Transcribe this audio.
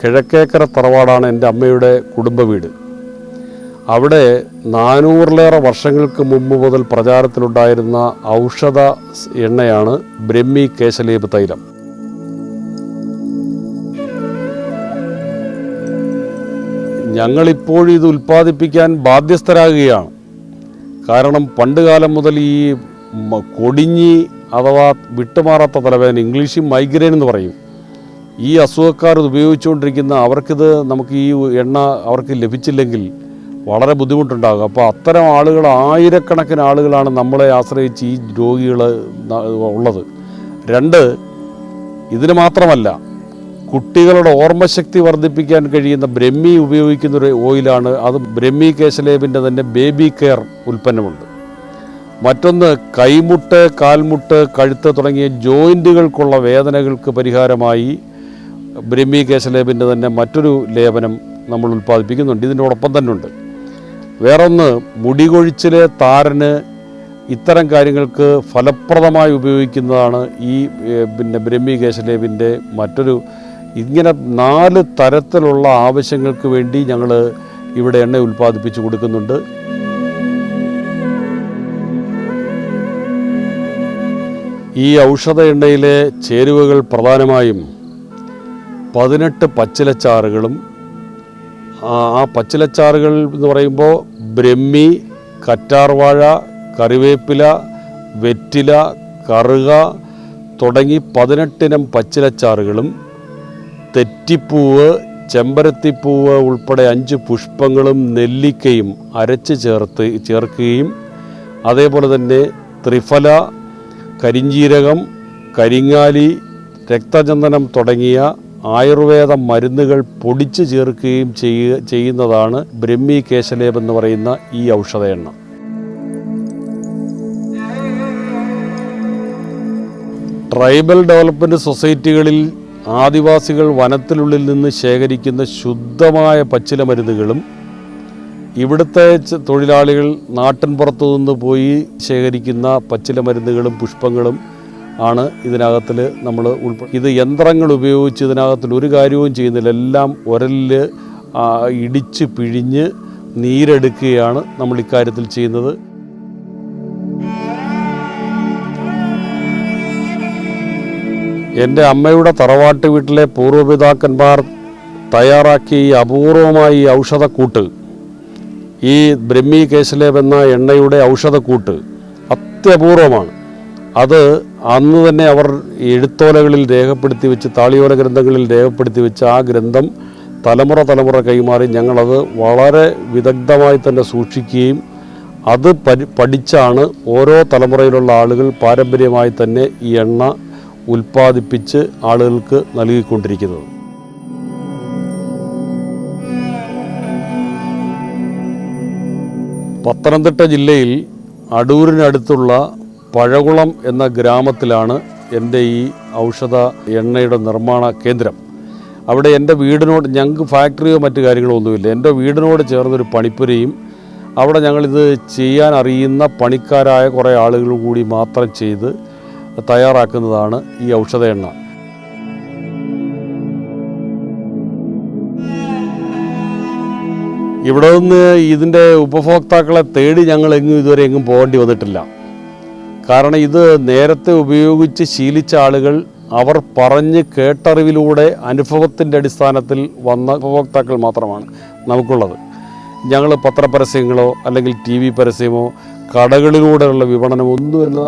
കിഴക്കേക്കര തറവാടാണ് എന്റെ അമ്മയുടെ കുടുംബ വീട്. അവിടെ നാനൂറിലേറെ വർഷങ്ങൾക്ക് മുമ്പ് മുതൽ പ്രചാരത്തിലുണ്ടായിരുന്ന ഔഷധ എണ്ണയാണ് ബ്രഹ്മി കേശലേപ് തൈലം. ഞങ്ങളിപ്പോഴും ഇത് ഉൽപ്പാദിപ്പിക്കാൻ ബാധ്യസ്ഥരാകുകയാണ്. കാരണം പണ്ടുകാലം മുതൽ ഈ കൊടിഞ്ഞി അഥവാ വിട്ടുമാറാത്ത തലവേദന ഇംഗ്ലീഷിൽ മൈഗ്രെയിൻ എന്ന് പറയും. ഈ അസുഖക്കാർ ഉപയോഗിച്ചുകൊണ്ടിരിക്കുന്ന അവർക്കിത് നമുക്ക് ഈ എണ്ണ അവർക്ക് ലഭിച്ചില്ലെങ്കിൽ വളരെ ബുദ്ധിമുട്ടുണ്ടാകും. അപ്പോൾ അത്തരം ആളുകൾ ആയിരക്കണക്കിന് ആളുകളാണ് നമ്മളെ ആശ്രയിച്ച് ഈ രോഗികൾ ഉള്ളത്. രണ്ട് ഇതിന് മാത്രമല്ല കുട്ടികളുടെ ഓർമ്മശക്തി വർദ്ധിപ്പിക്കാൻ കഴിയുന്ന ബ്രഹ്മി ഉപയോഗിക്കുന്ന ഒരു ഓയിലാണ്. അത് ബ്രഹ്മി കേശലേബിന്റെ തന്നെ ബേബി കെയർ ഉൽപ്പന്നമുണ്ട്. മറ്റൊന്ന് കൈമുട്ട് കാൽമുട്ട് കഴുത്ത് തുടങ്ങിയ ജോയിന്റുകൾക്കുള്ള വേദനകൾക്ക് പരിഹാരമായി ബ്രഹ്മി കേശലേബിന്റെ തന്നെ മറ്റൊരു ലേപനം നമ്മൾ ഉൽപ്പാദിപ്പിക്കുന്നുണ്ട്. ഇതിനോടൊപ്പം തന്നെ ഉണ്ട് വേറൊന്ന് മുടി കൊഴിച്ചിൽ താരന് ഇത്തരം കാര്യങ്ങൾക്ക് ഫലപ്രദമായി ഉപയോഗിക്കുന്നതാണ് ഈ പിന്നെ ബ്രഹ്മി കേശലേബിന്റെ മറ്റൊരു ഇങ്ങനെ നാല് തരത്തിലുള്ള ആവശ്യങ്ങൾക്ക് വേണ്ടി ഞങ്ങൾ ഇവിടെ എണ്ണ ഉൽപ്പാദിപ്പിച്ച് കൊടുക്കുന്നുണ്ട്. ഈ ഔഷധ എണ്ണയിലെ ചേരുവകൾ പ്രധാനമായും പതിനെട്ട് പച്ചിലച്ചാറുകളും ആ പച്ചിലച്ചാറുകൾ എന്ന് പറയുമ്പോൾ ബ്രഹ്മി കറ്റാർവാഴ കറിവേപ്പില വെറ്റില കറുക തുടങ്ങി പതിനെട്ടിനം പച്ചിലച്ചാറുകളും തെറ്റിപ്പൂവ് ചെമ്പരത്തിപ്പൂവ് ഉൾപ്പെടെ അഞ്ച് പുഷ്പങ്ങളും നെല്ലിക്കയും അരച്ച് ചേർത്ത് ചേർക്കുകയും അതേപോലെ തന്നെ ത്രിഫല കരിഞ്ജീരകം കരിങ്ങാലി രക്തചന്ദനം തുടങ്ങിയ ആയുർവേദ മരുന്നുകൾ പൊടിച്ചു ചേർക്കുകയും ചെയ്യുന്നതാണ് ബ്രഹ്മി കേശലേബ് എന്ന് പറയുന്ന ഈ ഔഷധ എണ്ണ. ട്രൈബൽ ഡെവലപ്മെന്റ് സൊസൈറ്റികളിൽ ആദിവാസികൾ വനത്തിനുള്ളിൽ നിന്ന് ശേഖരിക്കുന്ന ശുദ്ധമായ പച്ചില മരുന്നുകളും ഇവിടുത്തെ തൊഴിലാളികൾ നാട്ടിൻ പുറത്തു നിന്ന് പോയി ശേഖരിക്കുന്ന പച്ചില മരുന്നുകളും പുഷ്പങ്ങളും ആണ് ഇതിനകത്തിൽ നമ്മൾ ഉൾപ്പെ ഇത് യന്ത്രങ്ങൾ ഉപയോഗിച്ച് ഇതിനകത്തിൽ ഒരു കാര്യവും ചെയ്യുന്നില്ല. എല്ലാം ഉരലിൽ ഇടിച്ച് പിഴിഞ്ഞ് നീരെടുക്കുകയാണ് നമ്മൾ ഇക്കാര്യത്തിൽ ചെയ്യുന്നത്. എന്റെ അമ്മയുടെ തറവാട്ട് വീട്ടിലെ പൂർവപിതാക്കന്മാർ തയ്യാറാക്കിയ ഈ അപൂർവമായ ഈ ഔഷധക്കൂട്ട് ഈ ബ്രഹ്മി കേശലേവ് എന്ന എണ്ണയുടെ ഔഷധക്കൂട്ട് അത്യപൂർവമാണ്. അത് അന്ന് തന്നെ അവർ എഴുത്തോലകളിൽ രേഖപ്പെടുത്തി വെച്ച് താളിയോല ഗ്രന്ഥങ്ങളിൽ രേഖപ്പെടുത്തി വെച്ച് ആ ഗ്രന്ഥം തലമുറ തലമുറ കൈമാറി ഞങ്ങളത് വളരെ വിദഗ്ധമായി തന്നെ സൂക്ഷിക്കുകയും അത് പരി പഠിച്ചാണ് ഓരോ തലമുറയിലുള്ള ആളുകൾ പാരമ്പര്യമായി തന്നെ ഈ എണ്ണ ഉൽപ്പാദിപ്പിച്ച് ആളുകൾക്ക് നൽകിക്കൊണ്ടിരിക്കുന്നത്. പത്തനംതിട്ട ജില്ലയിൽ അടൂരിനടുത്തുള്ള പഴകുളം എന്ന ഗ്രാമത്തിലാണ് എന്റെ ഈ ഔഷധ എണ്ണയുടെ നിർമ്മാണ കേന്ദ്രം. അവിടെ എന്റെ വീടിനോട് ഞങ്ങൾക്ക് ഫാക്ടറിയോ മറ്റു കാര്യങ്ങളോ ഒന്നുമില്ല. എന്റെ വീടിനോട് ചേർന്നൊരു പണിപ്പുരയും അവിടെ ഞങ്ങളിത് ചെയ്യാൻ അറിയുന്ന പണിക്കാരായ കുറേ ആളുകൾ കൂടി മാത്രം ചെയ്ത് തയ്യാറാക്കുന്നതാണ് ഈ ഔഷധ എണ്ണ. ഇവിടെ നിന്ന് ഇതിന്റെ ഉപഭോക്താക്കളെ തേടി ഞങ്ങൾ എങ്ങും ഇതുവരെ എങ്ങും പോകേണ്ടി വന്നിട്ടില്ല. കാരണം ഇത് നേരത്തെ ഉപയോഗിച്ച് ശീലിച്ച ആളുകൾ അവർ പറഞ്ഞ് കേട്ടറിവിലൂടെ അനുഭവത്തിന്റെ അടിസ്ഥാനത്തിൽ വന്ന ഉപഭോക്താക്കൾ മാത്രമാണ് നമുക്കുള്ളത്. ഞങ്ങൾ പത്രപരസ്യങ്ങളോ അല്ലെങ്കിൽ ടി വി പരസ്യമോ കടകളിലൂടെയുള്ള വിപണനം ഒന്നുമല്ല